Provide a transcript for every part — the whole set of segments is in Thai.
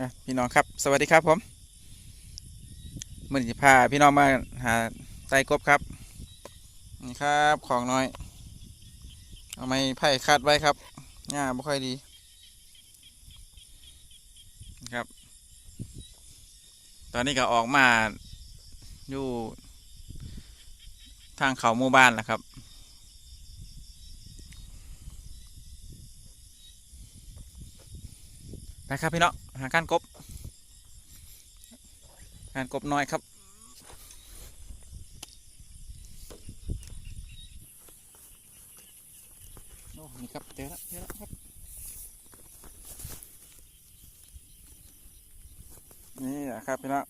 นะพี่น้องครับ สวัสดีครับผมมื่อจะพาพี่น้องมาหาไต้กบครับนี่ครับของน้อย เอาไม้ไผ่คาดไว้ครับหญ้าไม่ค่อยดีนะครับ ตอนนี้ก็ออกมาอยู่ทางเขาหมู่บ้านแล้วครับ ไปครับพี่เนาะหาการกบการกบน้อยครับโอ้นี่ครับเจอแล้วเจอแล้วครับนี่แหละครับพี่เนาะ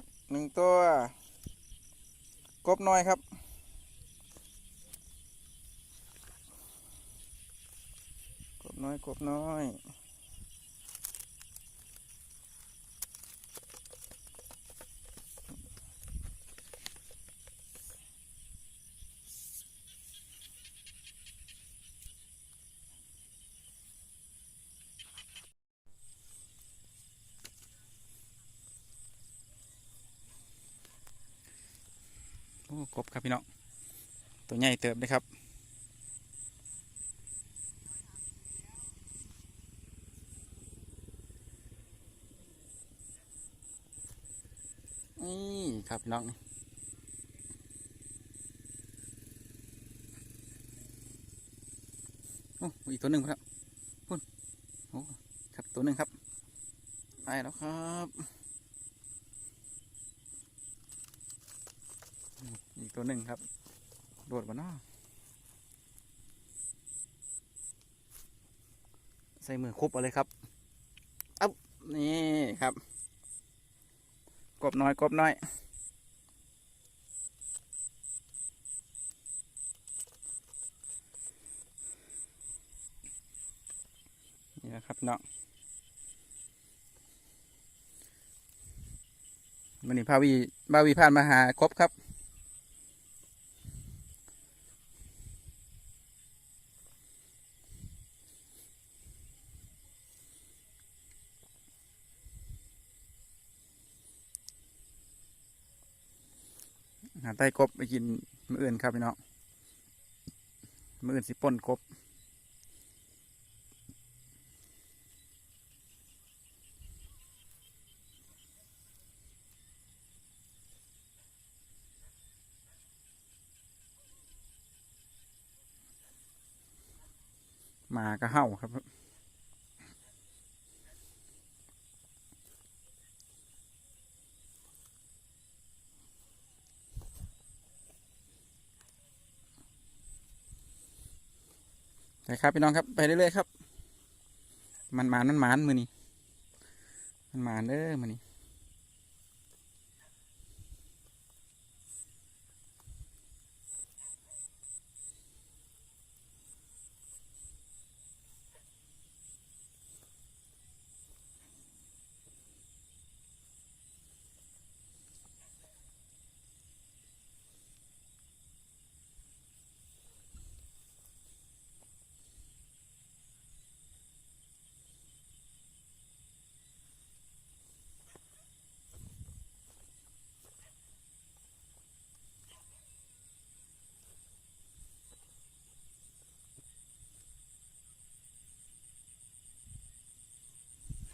บ หนึ่งตัว กบน้อยครับกบน้อยกบน้อย โอ้กบครับพี่น้องตัวใหญ่เติบเลยครับนี่ครับพี่น้องโอ้อีกตัวหนึ่งครับพุ่นโอ้ครับตัวหนึ่งครับไปแล้วครับอืมอีก ตัวหนึ่งครับ โดดบนนอใส่มือคุบเอาเลยครับอ้านี่ครับ กบน้อยกบน้อย นี่นะครับน้องวันนี้พาวีบาวีผ่านมาหากบครับ ไต้กบไปกินมืออื่นครับพี่น้องมืออื่นสิป่นกบมาก็เห่าครับ ไปครับพี่น้องครับไปเรื่อยๆครับ มันหมานมันหมานมือนี่มันหมานเด้อมือนี่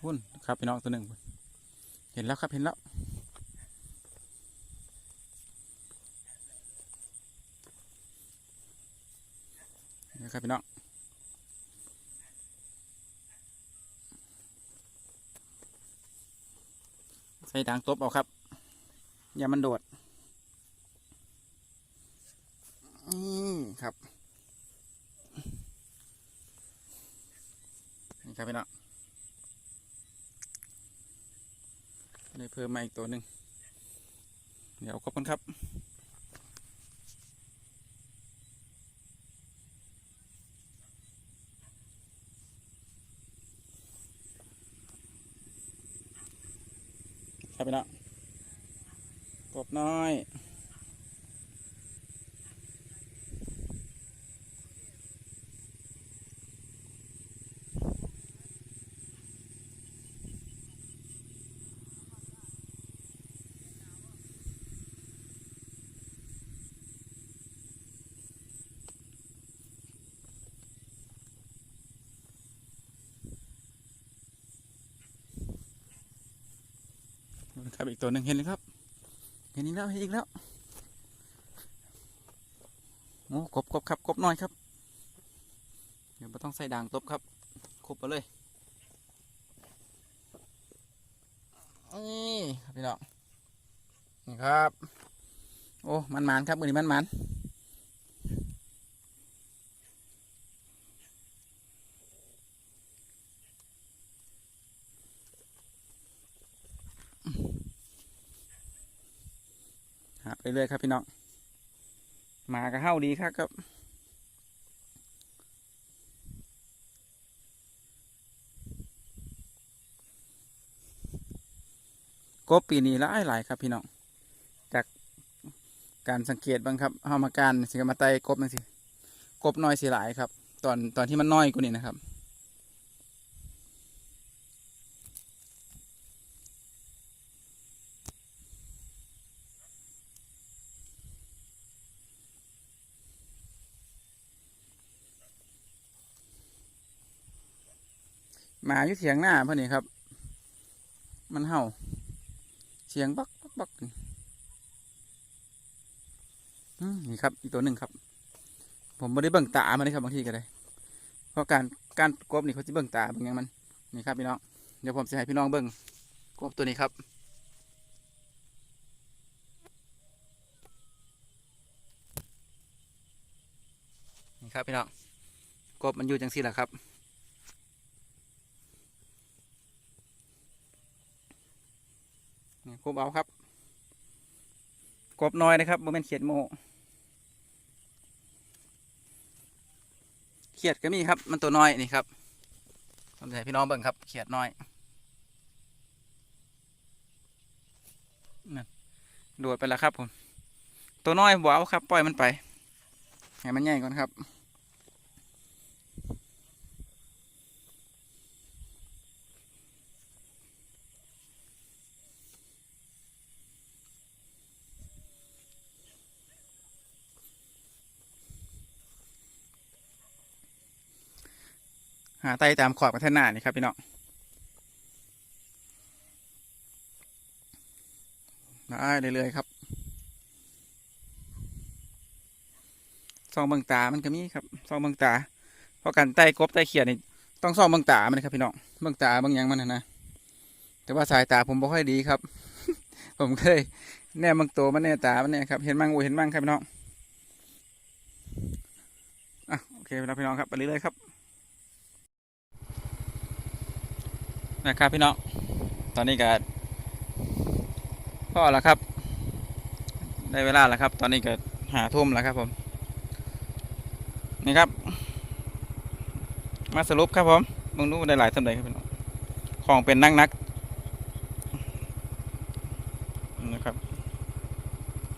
พุ่นครับพี่น้องตัวหนึ่งเห็นแล้วครับเห็นแล้วนี่ครับพี่น้องใส่ด่างตบเอาครับ อย่ามันโดดอืมครับนี่ครับพี่น้อง ได้เพิ่มมาอีกตัวหนึ่งเดี๋ยวขอบคุณครับครับพี่น้องกบน้อย ครับอีกตัวหนึ่งเห็นเลยครับ เห็นอีกแล้วเห็นอีกแล้วโอ้กบกบครับกบน้อยครับเดี๋ยวไม่ต้องใส่ด่างตบครับครบไปเลยนี่ครับพี่น้องนี่ครับ โอ้มันมันๆครับมือนี้มันมัน ไปเรื่อยครับพี่น้องหมากระเฮ้าดีครับครับกบปีนี้หลายหลายครับพี่น้อง จากการสังเกตบ้างครับเฮามาการสิมาไตกบนั่นสิ กบน้อยสิหลายครับ ตอนตอนที่มันน้อยกว่านี้นะครับ หมาอยู่เถียงหน้าเพื่อนนี่ครับ มันเห่าเสียงบักบักบักนี่ครับ อีกตัวหนึ่งครับ ผมไม่ได้เบิ่งตามันเลยครับบางทีก็ได้ เพราะการการกบนี่เขาจะเบิ่งตาเบิ่งหยังมันนี่ครับพี่น้องเดี๋ยวผมจะให้พี่น้องเบิ่งกบตัวนี้ครับนี่ครับพี่น้องกบมันอยู่จังสี่แหละครับ กบเอาครับ กบน้อยนะครับบ่แม่นเขียดโมเขียดก็มีครับ มันตัวน้อยนี่ครับผมจะให้พี่น้องเบิ่งครับ เขียดน้อยนั่นโดดไปแล้วครับผมตัวน้อยบ่เอาครับ ปล่อยมันไปให้มันใหญ่ก่อนครับ หาไตตามขอบกันท่าหน้านี่ครับพี่น้องได้เรื่อยๆครับซองเบิงตา มันก็มีครับซองเบิงตา เพราะการไต่กบไต่เขียดนี่ต้องซองเบิงตา มันครับพี่น้องเบิงตาเบิงยังมันนะนะ แต่ว่าสายตาผมบ่ค่อยดีครับ ผมเคยแน่เบิงตัวมันแน่ตา มันเนี่ยครับ เห็นมั่งโอเห็นมั่งครับพี่น้อง อะโอเคพี่น้องพี่น้องครับไปเรื่อยๆครับ นะครับพี่น้องตอนนี้ก็พ่อแล้วครับ ได้เวลาแล้วครับ ตอนนี้ก็หาทุ่มแล้วครับผมนี่ครับ มาสรุปครับผมมึงรู้ได้หลายเท่าไหร่ครับพี่น้องของเป็นนักนักนะครับ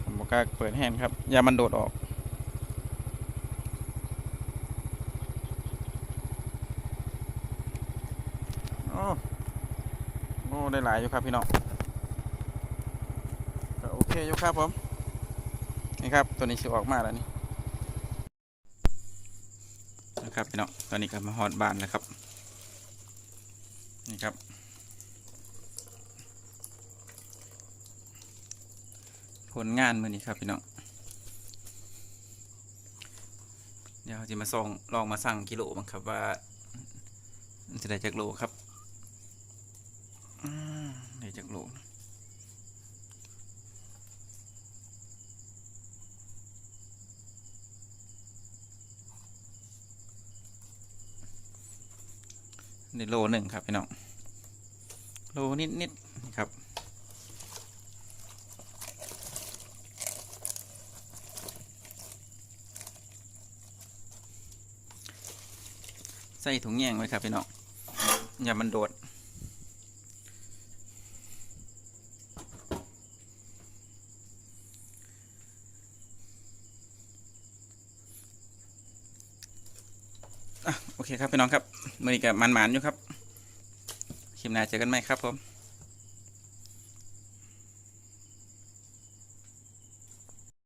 ผมกกล้าเปิดแฮนด์ครับอย่ามันโดดออก โอ้ โอ้ ได้ หลายอยู่ครับพี่น้องโอเคอยู่ครับผมนี่ครับตัวนี้สิออกมาแล้วนี่นะครับพี่น้องตอนนี้ก็มาฮอดบ้านแล้วครับ นี่ครับผลงานมือนี้ครับพี่น้อง เดี๋ยวจะมาส่องลองมาสั่งกิโลบ้างครับว่าจะได้จากโลครับ อืมได้จากโลนะ ในโลหนึ่งครับพี่น้องโลนิดนิดๆนครับใส่ถุงแยงไว้ครับพี่น้องอย่ามันโดด โอเคครับพี่น้องครับมือนี้กับมันหมานอยู่ครับคลิปหน้าเจอกันไหมครับผม